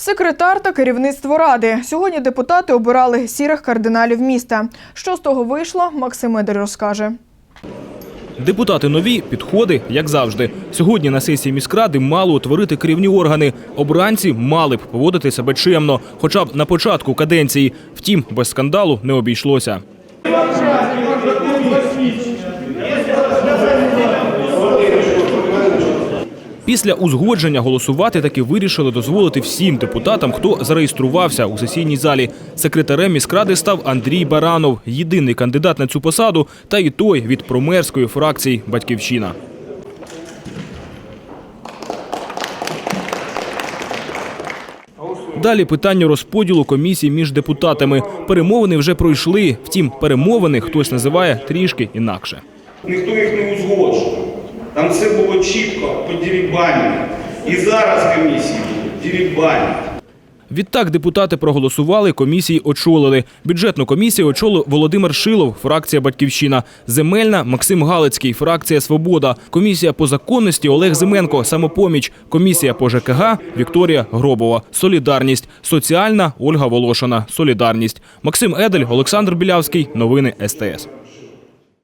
Секретар та керівництво ради. Сьогодні депутати обирали сірих кардиналів міста. Що з того вийшло, Максим Медер розкаже. Депутати нові, підходи, як завжди. Сьогодні на сесії міськради мали утворити керівні органи. Обранці мали б поводити себе чемно, хоча б на початку каденції. Втім, без скандалу не обійшлося. Після узгодження голосувати таки вирішили дозволити всім депутатам, хто зареєструвався у сесійній залі. Секретарем міськради став Андрій Баранов, єдиний кандидат на цю посаду, та і той від промерської фракції Батьківщина. Далі питання розподілу комісій між депутатами. Перемовини вже пройшли. Втім, перемовини хтось називає трішки інакше. Ніхто їх не узгоджував. Там все було чітко по дерибані. І зараз комісії дерибані. Відтак депутати проголосували, комісії очолили. Бюджетну комісію очолив Володимир Шилов, фракція Батьківщина. Земельна Максим Галицький, фракція Свобода. Комісія по законності Олег Зименко, самопоміч. Комісія по ЖКГ Вікторія Гробова. Солідарність. Соціальна Ольга Волошина. Солідарність. Максим Едель, Олександр Білявський. Новини СТС.